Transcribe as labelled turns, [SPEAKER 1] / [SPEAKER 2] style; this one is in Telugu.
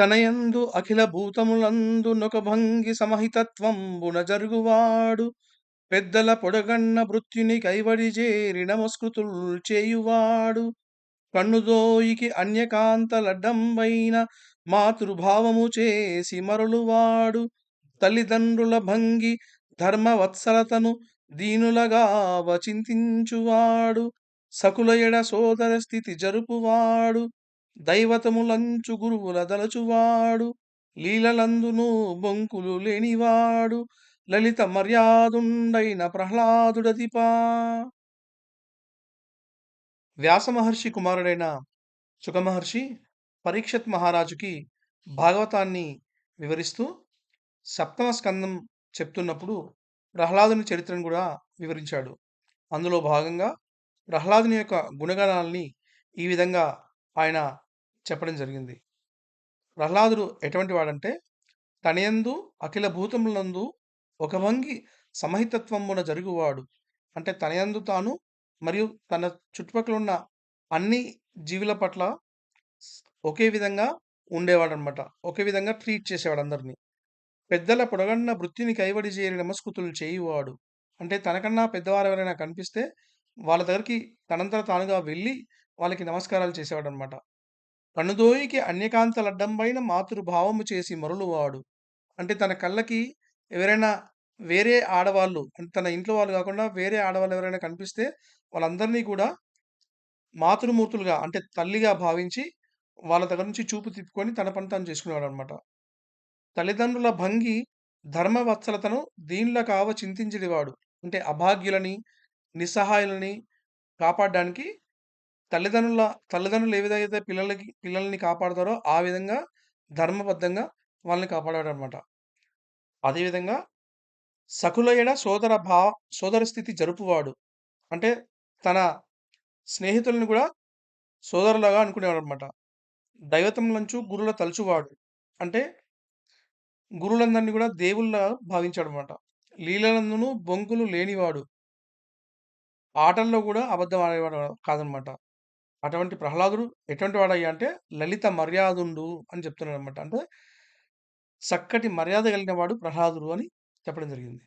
[SPEAKER 1] తనయందు అఖిల భూతములందు నొక భంగి సమహితత్వంబున జరుగువాడు. పెద్దల పొడగన్న మృత్యుని కైవడి చేరి నమస్కృతుల్ చేయువాడు. కన్నుదోయికి అన్యకాంతలడ్డంబైన మాతృభావము చేసి మరలువాడు. తల్లిదండ్రుల భంగి ధర్మవత్సలతను దీనులగా వచింతించువాడు. సకుల ఎడ సోదర స్థితి జరుపువాడు. దైవతములంచు గురువుల దలచువాడు లీలలందును బొంకులు లేనివాడు లలిత మర్యాదుండైన ప్రహ్లాదుడదిపా వ్యాసమహర్షి కుమారుడైన సుఖమహర్షి పరీక్షత్ మహారాజుకి భాగవతాన్ని వివరిస్తూ సప్తమ స్కందం చెప్తున్నప్పుడు ప్రహ్లాదుని చరిత్రను కూడా వివరించాడు. అందులో భాగంగా ప్రహ్లాదుని యొక్క గుణగణాలని ఈ విధంగా ఆయన చెప్పడం జరిగింది. ప్రహ్లాదుడు ఎటువంటి వాడంటే తనయందు అఖిల భూతములందు ఒక వంగి సమహితత్వమున జరుగువాడు. అంటే తనయందు తాను మరియు తన చుట్టుపక్కల ఉన్న అన్ని జీవుల పట్ల ఒకే విధంగా ఉండేవాడనమాట ఒకే విధంగా ట్రీట్ చేసేవాడు అందరినీ పెద్దల పొడగన్న వృత్తిని కైవడి చేరి నమస్కృతులు చేయువాడు. అంటే తనకన్నా పెద్దవారు ఎవరైనా కనిపిస్తే వాళ్ళ దగ్గరికి తనంతట తానుగా వెళ్ళి వాళ్ళకి నమస్కారాలు చేసేవాడనమాట కనుదోయికి అన్యకాంతలడ్డంబైన మాతృభావము చేసి మరలువాడు. అంటే తన కళ్ళకి ఎవరైనా వేరే ఆడవాళ్ళు అంటే తన ఇంట్లో వాళ్ళు కాకుండా వేరే ఆడవాళ్ళు ఎవరైనా కనిపిస్తే వాళ్ళందరినీ కూడా మాతృమూర్తులుగా అంటే తల్లిగా భావించి వాళ్ళ దగ్గర నుంచి చూపు తిప్పుకొని తన పని తాను చేసుకునేవాడు అనమాట తల్లిదండ్రుల భంగి ధర్మవత్సలతను దీనిలో కావ చింతించేవాడు అంటే అభాగ్యులని నిస్సహాయులని కాపాడడానికి తల్లిదండ్రుల తల్లిదండ్రులు ఏ విధంగా అయితే పిల్లలకి పిల్లల్ని కాపాడతారో ఆ విధంగా ధర్మబద్ధంగా వాళ్ళని కాపాడాడు అనమాట అదేవిధంగా సకుల సోదర భావ సోదర స్థితి జరుపువాడు. అంటే తన స్నేహితులను కూడా సోదరులాగా అనుకునేవాడు అనమాట దైవతములంచు గురుల తలుచువాడు. అంటే గురులందరినీ కూడా దేవుళ్ళ భావించాడు అనమాట లీలలందును బొంకులు లేనివాడు. ఆటల్లో కూడా అబద్ధం ఆడేవాడు కాదనమాట అటువంటి ప్రహ్లాదుడు ఎటువంటి వాడయ్యా అంటే లలిత మర్యాదుండు అని చెప్తున్నాడు అనమాట అంటే చక్కటి మర్యాద కలిగిన వాడు ప్రహ్లాదుడు అని చెప్పడం జరిగింది.